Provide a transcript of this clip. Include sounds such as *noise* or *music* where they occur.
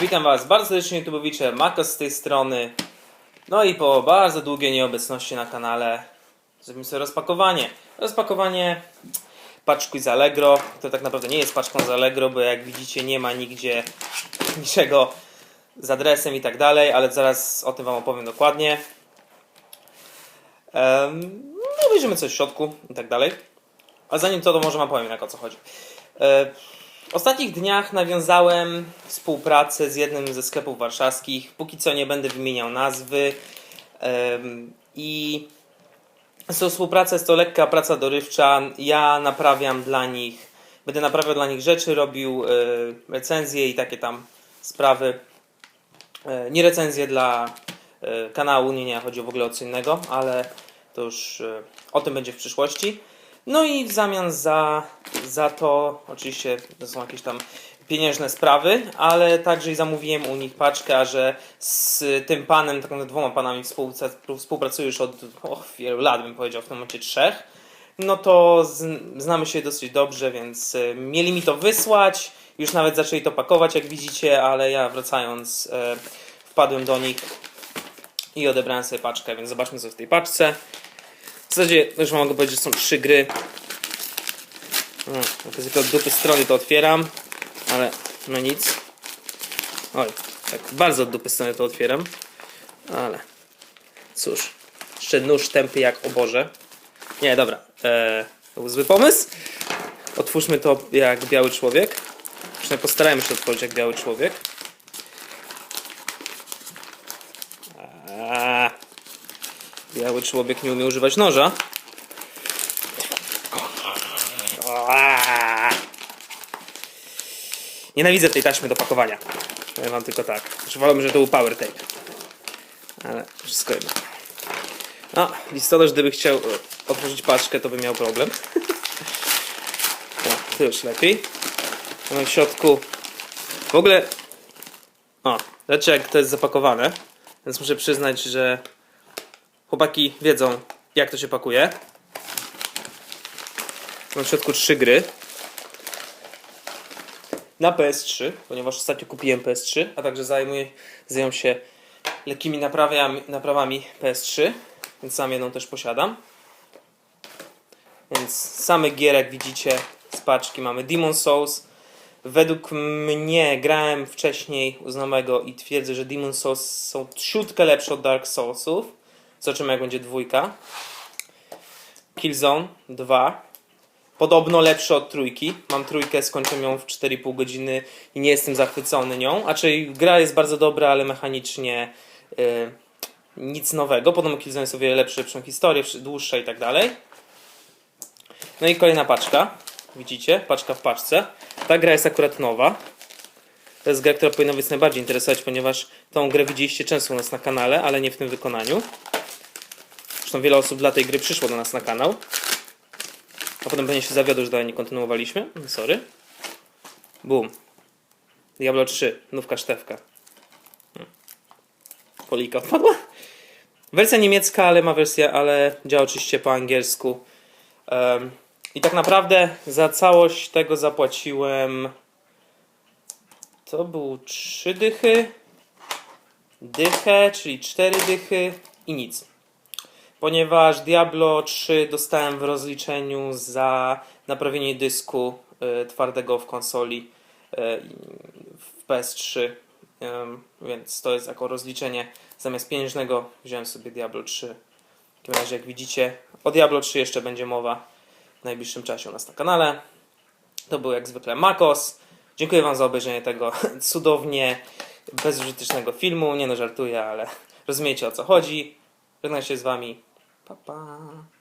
Witam Was bardzo serdecznie, YouTubeowicze, Makos z tej strony. No i po bardzo długiej nieobecności na kanale zrobimy sobie rozpakowanie. Rozpakowanie paczki z Allegro. To tak naprawdę nie jest paczką z Allegro, bo jak widzicie nie ma nigdzie *laughs* niczego z adresem i tak dalej, ale zaraz o tym Wam opowiem dokładnie. Um, no, obejrzymy coś w środku i tak dalej. A zanim to, to może Wam powiem jednak o co chodzi. E, w ostatnich dniach nawiązałem współpracę z jednym ze sklepów warszawskich. Póki co nie będę wymieniał nazwy. I to współpraca, jest to lekka praca dorywcza. Ja naprawiam dla nich, będę naprawiał dla nich rzeczy, robił e, recenzje i takie tam sprawy. E, Nie recenzje dla e, kanału, nie, nie, chodzi w ogóle o co innego, ale to już o tym będzie w przyszłości. No i w zamian za, za to, oczywiście to są jakieś tam pieniężne sprawy, ale także i zamówiłem u nich paczkę, a że z tym panem, tak naprawdę dwoma panami współpracuję, już od och, wielu lat, bym powiedział, w tym momencie trzech, no to znamy się dosyć dobrze, więc y, mieli mi to wysłać, już nawet zaczęli to pakować, jak widzicie, ale ja wracając e, wpadłem do nich i odebrałem sobie paczkę, więc zobaczmy co w tej paczce. W zasadzie już mogę powiedzieć, że są trzy gry. No, jak zwykle od dupy strony to otwieram, ale no nic. Oj, tak bardzo od dupy strony to otwieram, ale cóż, jeszcze nóż tępy jak oborze. Nie, dobra, eee, to był zły pomysł. Otwórzmy to jak biały człowiek. Przynajmniej postarajmy się otworzyć jak biały człowiek. Biały człowiek nie umie używać noża. Nienawidzę tej taśmy do pakowania. Powiem wam tylko tak. Znaczy że to był power tape. Ale wszystko jedno. No, listonosz gdyby chciał e, otworzyć paczkę, to by miał problem. *laughs* No, to już lepiej. Mamy w środku w ogóle... O, zobaczcie jak to jest zapakowane. Więc muszę przyznać, że Chłopaki wiedzą, jak to się pakuje. Mam w środku trzy gry. Na PS3, ponieważ ostatnio kupiłem PS3, a także zajmuję, zajmuję się lekkimi naprawiami, naprawami PS3, więc sam jedną też posiadam. Więc samych gier, jak widzicie, z paczki mamy Demon Souls. Według mnie grałem wcześniej u znajomego i twierdzę, że Demon Souls są ciutkę lepsze od Dark Soulsów. Zobaczymy jak będzie dwójka. Killzone 2. Podobno lepszy od trójki. Mam trójkę, skończę ją w 4,5 godziny i nie jestem zachwycony nią. Czyli gra jest bardzo dobra, ale mechanicznie yy, nic nowego. Podobno Killzone jest o wiele lepszy, lepszą historię, dłuższa i tak dalej. No i kolejna paczka. Widzicie? Paczka w paczce. Ta gra jest akurat nowa. To jest gra, która powinna Was najbardziej interesować, ponieważ tą grę widzieliście często u nas na kanale, ale nie w tym wykonaniu. Zresztą wiele osób dla tej gry przyszło do nas na kanał. A potem pewnie się zawiodło, że dalej nie kontynuowaliśmy. Sorry. Boom. Diablo 3. Nówka sztewka. Hmm. Polika odpadła. Wersja niemiecka, ale ma wersję, ale działa oczywiście po angielsku. Em, I tak naprawdę za całość tego zapłaciłem. To był 3 dychy, dychę, czyli 4 dychy i nic. Ponieważ Diablo 3 dostałem w rozliczeniu za naprawienie dysku y, twardego w konsoli y, w PS3. Ym, więc to jest jako rozliczenie zamiast pieniężnego wziąłem sobie Diablo 3. W takim razie jak widzicie o Diablo 3 jeszcze będzie mowa w najbliższym czasie u nas na kanale. To był jak zwykle Makos. Dziękuję Wam za obejrzenie tego *laughs* cudownie bezużytecznego filmu. Nie no, żartuję, ale *laughs* rozumiecie o co chodzi. Żegnam się z Wami. Bye bye.